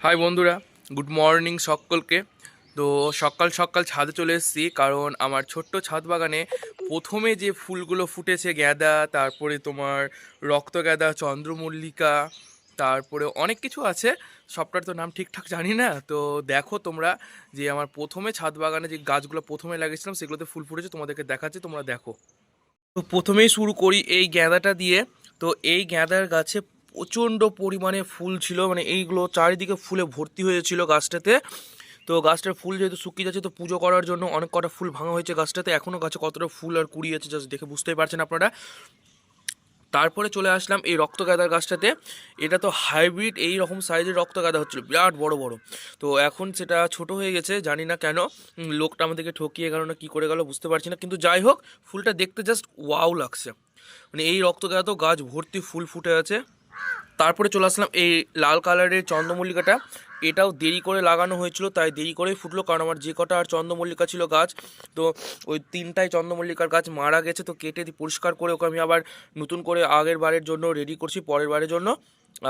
High বন্ধুরা। Good morning সকলকে। তো সকাল সকাল ছাদে চলে এসেছি কারণ আমার ছোট্ট ছাদ বাগানে প্রথমে যে ফুলগুলো ফুটেছে গ্যাদা তারপরে তোমার রক্ত গ্যাদা চন্দ্রমল্লিকা, তারপরে অনেক কিছু আছে। সবটার তো নাম ঠিকঠাক জানি না। তো দেখো তোমরা যে আমার প্রথমে ছাদ বাগানে যে গাছগুলো প্রথমে লাগিয়েছিলাম, সেগুলোতে ফুল ফুটেছে, তোমাদেরকে দেখাচ্ছি, তোমরা দেখো। তো প্রথমেই শুরু করি এই গ্যাঁদাটা দিয়ে। তো এই গ্যাঁদার গাছে প্রচণ্ড পরিমাণে ফুল ছিল। মানে এইগুলো চারিদিকে ফুলে ভর্তি হয়েছিল গাছটাতে। তো গাছটার ফুল যেহেতু শুকিয়ে যাচ্ছে, তো পুজো করার জন্য অনেক কটা ফুল ভাঙা হয়েছে গাছটাতে। এখনও গাছে কতটা ফুল আর কুড়ি আছে জাস্ট দেখে বুঝতেই পারছেন আপনারা। তারপরে চলে আসলাম এই রক্ত গাঁদার গাছটাতে। এটা তো হাইব্রিড, এই রকম সাইজের রক্ত গাঁদা হচ্ছিল, বিরাট বড় বড়। তো এখন সেটা ছোট হয়ে গেছে, জানি না কেন। লোকটা আমাদেরকে ঠকিয়ে গেল না কী করে গেল বুঝতে পারছি না। কিন্তু যাই হোক, ফুলটা দেখতে জাস্ট ওয়াও লাগছে। মানে এই রক্ত গাঁদা তো গাছ ভর্তি ফুল ফুটে আছে। তারপরে চলে আসলাম এই লাল কালারের চন্দ্রমল্লিকাটা। এটাও দেরি করে লাগানো হয়েছিল, তাই দেরি করেই ফুটলো, কারণ আমার যে কটা আর চন্দ্রমল্লিকা ছিল গাছ, তো ওই তিনটাই চন্দ্রমল্লিকার গাছ মারা গেছে, তো কেটে পরিষ্কার করে ওকে আমি আবার নতুন করে আগের বারের জন্য রেডি করছি, পরের বারের জন্য।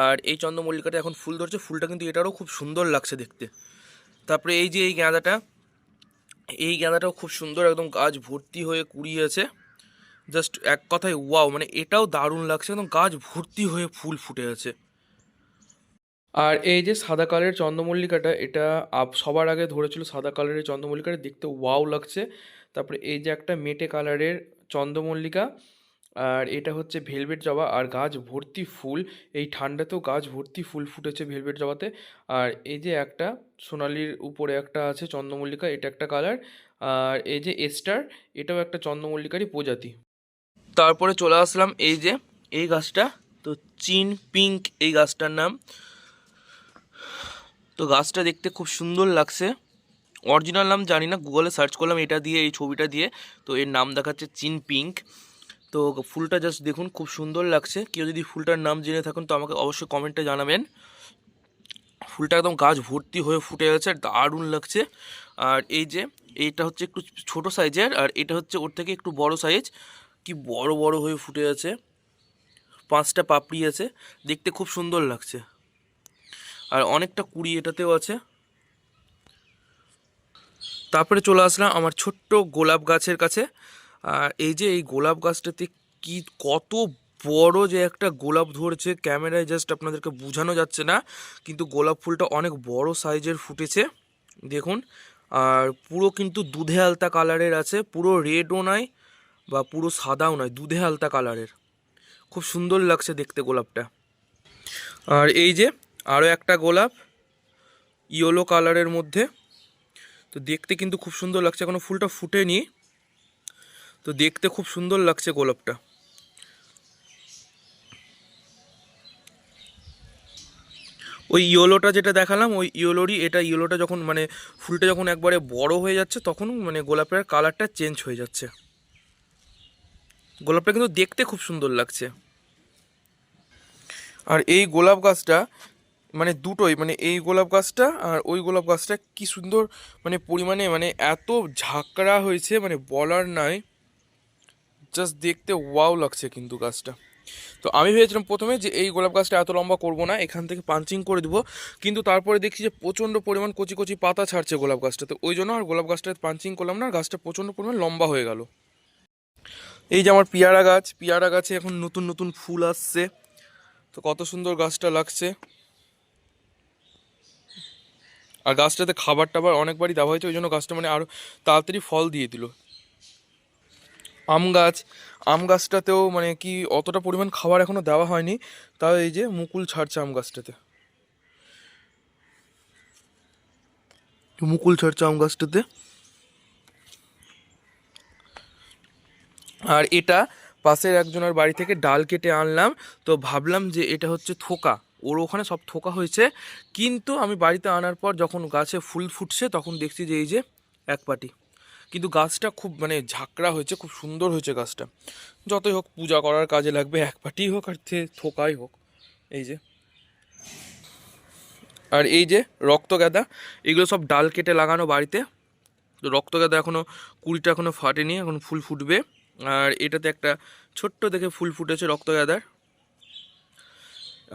আর এই চন্দ্রমল্লিকাটা এখন ফুল ধরছে, ফুলটা কিন্তু এটারও খুব সুন্দর লাগছে দেখতে। তারপরে এই যে এই গাঁদাটা, এই গাঁদাটাও খুব সুন্দর, একদম গাছ ভর্তি হয়ে কুড়িয়ে আছে জাস্ট এক কথায় ওয়াও মানে এটাও দারুণ লাগছে, একদম গাছ ভর্তি হয়ে ফুল ফুটে আছে। আর এই যে সাদা কালারের চন্দ্রমল্লিকাটা, এটা সবার আগে ধরেছিল সাদা কালারের চন্দ্রমল্লিকাটা, দেখতে ওয়াও লাগছে। তারপরে এই যে একটা মেটে কালারের চন্দ্রমল্লিকা, আর এটা হচ্ছে ভেলভেট জবা, আর গাছ ভর্তি ফুল। এই ঠান্ডাতেও গাছ ভর্তি ফুল ফুটেছে ভেলভেট জবাতে। আর এই যে একটা সোনালির উপরে একটা আছে চন্দ্রমল্লিকা, এটা একটা কালার। আর এই যে এস্টার, এটাও একটা চন্দ্রমল্লিকারই প্রজাতি। তারপরে চলে আসলাম এই যে, এই গাছটা, তো চিন পিঙ্ক এই গাছটার নাম। তো গাছটা দেখতে খুব সুন্দর লাগছে। অরিজিনাল নাম জানি না, গুগলে সার্চ করলাম এটা দিয়ে, এই ছবিটা দিয়ে। তো এর নাম দেখাচ্ছে চিন পিঙ্ক। তো ফুলটা জাস্ট দেখুন, খুব সুন্দর লাগছে। কেউ যদি ফুলটার নাম জেনে থাকুন, তো আমাকে অবশ্যই কমেন্টে জানাবেন। ফুলটা একদম গাছ ভর্তি হয়ে ফুটে গেছে দারুণ লাগছে। আর এই যে, এইটা হচ্ছে একটু ছোট সাইজের, আর এটা হচ্ছে ওর থেকে একটু বড় সাইজ। কি বড় বড় হয়ে ফুটে আছে। পাঁচটা পাপড়ি আছে। দেখতে খুব সুন্দর লাগছে। আর অনেকটা কুড়ি এটাতেও আছে। তারপরে চলে আসলাম আমার ছোট্ট গোলাপ গাছের কাছে। আর এই যে এই গোলাপ গাছটাতে কি, কত বড় যে একটা গোলাপ ধরেছে। ক্যামেরায় জাস্ট আপনাদেরকে বোঝানো যাচ্ছে না। কিন্তু গোলাপ ফুলটা অনেক বড় সাইজের ফুটেছে। দেখুন। আর পুরো কিন্তু দুধে আলতা কালারের আছে। পুরো রেডও নয় বা পুরো সাদাও নয়, দুধে আলতা কালারের। খুব সুন্দর লাগছে দেখতে গোলাপটা। আর এই যে আরও একটা গোলাপ, ইয়েলো কালারের মধ্যে। তো দেখতে কিন্তু খুব সুন্দর লাগছে, এখনও ফুলটা ফুটেনি। তো দেখতে খুব সুন্দর লাগছে গোলাপটা। ওই ইয়েলোটা যেটা দেখালাম, ওই ইয়েলোরই এটা ইয়েলোটা যখন মানে ফুলটা যখন একবারে বড় হয়ে যাচ্ছে, তখন মানে গোলাপের কালারটা চেঞ্জ হয়ে যাচ্ছে। গোলাপটা কিন্তু দেখতে খুব সুন্দর লাগছে। আর এই গোলাপ গাছটা মানে দুটোই মানে এই গোলাপ গাছটা আর ওই গোলাপ গাছটা কি সুন্দর মানে পরিমাণে মানে এত ঝাঁকড়া হয়েছে মানে বলার নাই। জাস্ট দেখতে ওয়াও লাগছে কিন্তু গাছটা। তো আমি ভেবেছিলাম প্রথমে যে এই গোলাপ গাছটা এত লম্বা করব না, এখান থেকে পাঞ্চিং করে দেবো, কিন্তু তারপরে দেখছি যে প্রচণ্ড পরিমাণ কচি কচি পাতা ছাড়ছে গোলাপ গাছটাতে। ওই জন্য আর গোলাপ গাছটা পাঞ্চিং করলাম না গাছটা প্রচণ্ড পরিমাণ লম্বা হয়ে গেল। এই যে আমার পিয়ারা গাছ, পিয়ারা গাছে এখন নতুন নতুন ফুল আসছে। তো কত সুন্দর গাছটা লাগছে। আর গাছটাতে খাবার টাবার অনেকবারই দেওয়া হয়েছে, ওই জন্য গাছটা মানে আরও তাড়াতাড়ি ফল দিয়ে দিল। আম গাছ, আম গাছটাতেও মানে কি অতটা পরিমাণ খাবার এখনও দেওয়া হয়নি, তাও এই যে মুকুল ছাড়ছে আম গাছটাতে। মুকুল ছাড়ছে আম গাছটাতে। আর এটা পাশের একজনের বাড়ি থেকে ডাল কেটে আনলাম। তো ভাবলাম যে এটা হচ্ছে থোকা। ওর ওখানে সব থোকা হয়েছে। কিন্তু আমি বাড়িতে আনার পর যখন গাছে ফুল ফুটছে তখন দেখছি যে এই যে এক পাটি। কিন্তু গাছটা খুব মানে ঝাঁকড়া হয়েছে, খুব সুন্দর হয়েছে গাছটা। যতই হোক পূজা করার কাজে লাগবে, এক পাটি হোক আর থোকাই হোক। এই যে। আর এই যে রক্ত গাঁদা, এগুলো সব ডাল কেটে লাগানো বাড়িতে। রক্ত গাঁদা এখনও কুড়িটা এখনও ফাটেনি, এখন ফুল ফুটবে। আর এটাতে একটা ছোট্ট দেখে ফুল ফুটেছে রক্ত গাঁদার।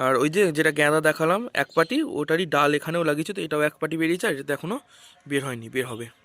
আর ওই যে যেটা গাঁদা দেখালাম, এক পাটি, ওটারই ডাল এখানেও লাগিয়েছে, তো এটাও এক পাটি বেরিয়েছে, আর এটা এখনও বের হয়নি, বের হবে।